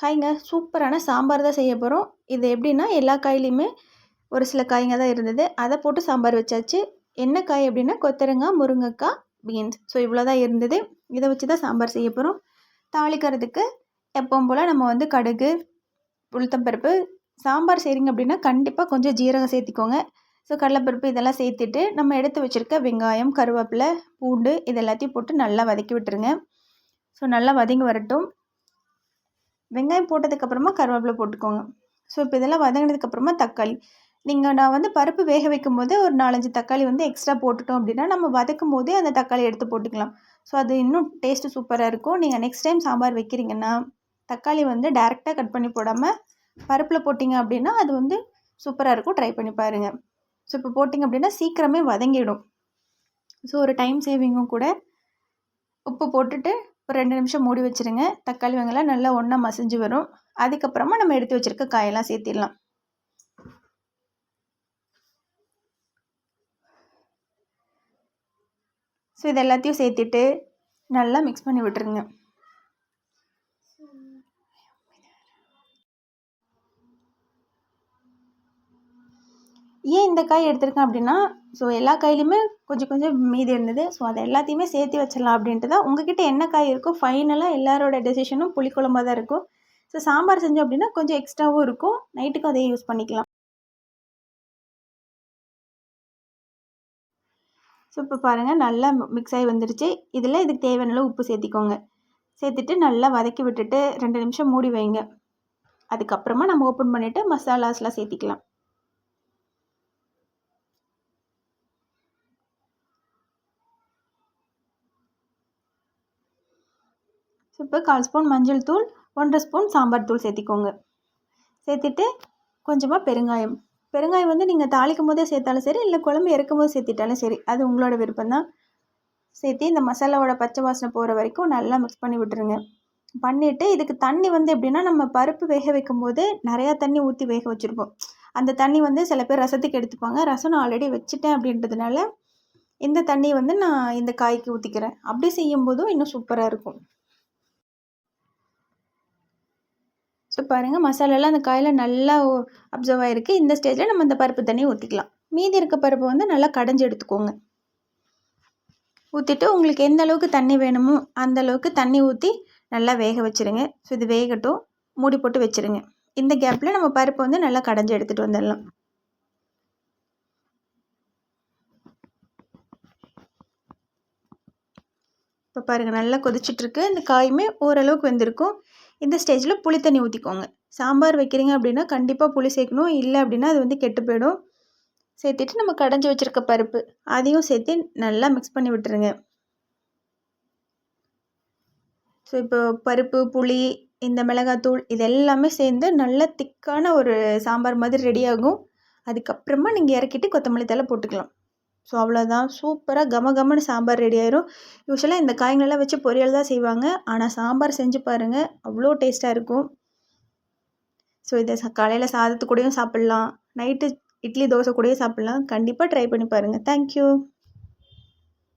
ஹாய்ங்க. சூப்பரான சாம்பார் தான் செய்ய போகிறோம் இது எப்படின்னா எல்லா காயிலையுமே ஒரு சில காய்ங்க தான் இருந்தது. அதை போட்டு சாம்பார் வச்சாச்சு. என்ன காய் அப்படின்னா கொத்தரங்காய் முருங்கைக்காய் பீன்ஸ். ஸோ இவ்வளோ தான் இருந்தது. இதை வச்சு தான் சாம்பார் செய்ய போகிறோம் தாளிக்கிறதுக்கு எப்பவும் போல் நம்ம வந்து கடுகு உளுத்தம்பருப்பு. சாம்பார் செய்கிறீங்க அப்படின்னா கண்டிப்பாக கொஞ்சம் ஜீரகம் சேர்த்திக்கோங்க. ஸோ கடலைப்பருப்பு இதெல்லாம் சேர்த்துட்டு நம்ம எடுத்து வச்சுருக்க வெங்காயம் கருவேப்பிலை பூண்டு இது எல்லாத்தையும் போட்டு நல்லா வதக்கி விட்டுருங்க. ஸோ நல்லா வதங்கி வரட்டும். வெங்காயம் போட்டதுக்கப்புறமா கருவேப்பிலை போட்டுக்கோங்க. ஸோ இப்போ இதெல்லாம் வதங்கினதுக்கப்புறமா தக்காளி. நீங்கள் நான் வந்து பருப்பு வேக வைக்கும் போது ஒரு நாலஞ்சு தக்காளி வந்து எக்ஸ்ட்ரா போட்டுட்டோம் அப்படின்னா நம்ம வதக்கும் போதே அந்த தக்காளி எடுத்து போட்டுக்கலாம். ஸோ அது இன்னும் டேஸ்ட்டு சூப்பராக இருக்கும். நீங்கள் நெக்ஸ்ட் டைம் சாம்பார் வைக்கிறீங்கன்னா தக்காளி வந்து டேரெக்டாக கட் பண்ணி போடாமல் பருப்பில் போட்டிங்க அப்படின்னா அது வந்து சூப்பராக இருக்கும். ட்ரை பண்ணி பாருங்கள் ஸோ இப்போ போட்டிங்க அப்படின்னா சீக்கிரமே வதங்கிடும். ஸோ ஒரு டைம் சேவிங்கும் கூட உப்பு போட்டுட்டு ஒரு ரெண்டு நிமிஷம் மூடி வச்சுருங்க. தக்காளி வெங்காயம் நல்லா ஒன்றா மசிஞ்சு வரும். அதுக்கப்புறமா நம்ம எடுத்து வச்சுருக்க காயெல்லாம் சேர்த்திடலாம். ஸோ இது எல்லாத்தையும் சேர்த்துட்டு நல்லா மிக்ஸ் பண்ணி விட்டுருங்க. ஏன் இந்த காய் எடுத்திருக்கேன் அப்படின்னா ஸோ எல்லா காயிலையுமே கொஞ்சம் கொஞ்சம் மீதி இருந்தது. ஸோ அதை எல்லாத்தையுமே சேர்த்து வச்சிடலாம் அப்படின்ட்டு தான் உங்ககிட்ட என்ன காய் இருக்கோ ஃபைனலாக எல்லாரோட டெசிஷனும் புளிக்குழம்பாக தான் இருக்கும். ஸோ சாம்பார் செஞ்சோம் அப்படின்னா கொஞ்சம் எக்ஸ்ட்ராவும் இருக்கும். நைட்டுக்கும் அதையே யூஸ் பண்ணிக்கலாம். ஸோ இப்போ பாருங்கள் நல்லா மிக்ஸ் ஆகி வந்துருச்சு. இதில் இதுக்கு தேவையான உப்பு சேர்த்திக்கோங்க. சேர்த்துட்டு நல்லா வதக்கி விட்டுட்டு ரெண்டு நிமிஷம் மூடி வைங்க. அதுக்கப்புறமா நம்ம ஓப்பன் பண்ணிவிட்டு மசாலாஸ்லாம் சேர்த்திக்கலாம். ஸோ இப்போ கால் ஸ்பூன் மஞ்சள் தூள் ஒன்றரை ஸ்பூன் சாம்பார் தூள் சேர்த்திக்கோங்க. சேர்த்துட்டு கொஞ்சமாக பெருங்காயம். பெருங்காயம் வந்து நீங்கள் தாளிக்கும் போதே சேர்த்தாலும் சரி இல்லை குழம்பு இறக்கும் போது சேர்த்திட்டாலும் சரி அது உங்களோட விருப்பம் தான். சேர்த்து இந்த மசாலாவோட பச்சை வாசனை போகிற வரைக்கும் நல்லா மிக்ஸ் பண்ணி விட்டுருங்க. பண்ணிவிட்டு இதுக்கு தண்ணி வந்து எப்படின்னா நம்ம பருப்பு வேக வைக்கும் போது நிறையா தண்ணி ஊற்றி வேக வச்சுருப்போம். அந்த தண்ணி வந்து சில பேர் ரசத்துக்கு எடுத்துப்பாங்க. ரசம் நான் ஆல்ரெடி வச்சுட்டேன் அப்படின்றதுனால இந்த தண்ணி வந்து நான் இந்த காய்க்கு ஊற்றிக்கிறேன் அப்படி செய்யும்போதும் இன்னும் சூப்பராக இருக்கும். ஸோ பாருங்கள் மசாலாலாம் அந்த காயில் நல்லா அப்சர்வ் ஆகிருக்கு இந்த ஸ்டேஜில் நம்ம அந்த பருப்பு தண்ணி ஊற்றிக்கலாம் மீதி இருக்க பருப்பு வந்து நல்லா கடைஞ்சி எடுத்துக்கோங்க. ஊற்றிட்டு உங்களுக்கு எந்த அளவுக்கு தண்ணி வேணுமோ அந்த அளவுக்கு தண்ணி ஊற்றி நல்லா வேக வச்சுருங்க. ஸோ இது வேகட்டும். மூடி போட்டு வச்சுருங்க. இந்த கேப்பில் நம்ம பருப்பு வந்து நல்லா கடைஞ்சி எடுத்துகிட்டு வந்துடலாம். இப்போ பாருங்கள் நல்லா கொதிச்சிட்ருக்கு இந்த காயுமே ஓரளவுக்கு வெந்திருக்கும். இந்த ஸ்டேஜில் புளி தண்ணி ஊற்றிக்கோங்க சாம்பார் வைக்கிறீங்க அப்படின்னா கண்டிப்பாக புளி சேர்க்கணும். இல்லை அப்படின்னா அது வந்து கெட்டு போயிடும். சேர்த்துட்டு நம்ம கடைஞ்சி வச்சுருக்க பருப்பு அதையும் சேர்த்து நல்லா மிக்ஸ் பண்ணி விட்டுருங்க. ஸோ இப்போ பருப்பு புளி இந்த மிளகாத்தூள் இது எல்லாமே சேர்ந்து நல்லா திக்கான ஒரு சாம்பார் மாதிரி ரெடி ஆகும். அதுக்கப்புறமா நீங்கள் இறக்கிட்டு கொத்தமல்லி தலை போட்டுக்கலாம். ஸோ அவ்வளோதான் சூப்பராக கம கமன்னு சாம்பார் ரெடி ஆயிரும். யூஸ்வலாக இந்த காய்ங்களெல்லாம் வச்சு பொரியல் தான் செய்வாங்க. ஆனால் சாம்பார் செஞ்சு பாருங்கள் அவ்வளோ டேஸ்ட்டாக இருக்கும். ஸோ இதை காலையில் சாதத்து கூடயும் சாப்பிட்லாம். நைட்டு இட்லி தோசை கூடயும் சாப்பிட்லாம். கண்டிப்பாக ட்ரை பண்ணி பாருங்கள் தேங்க்யூ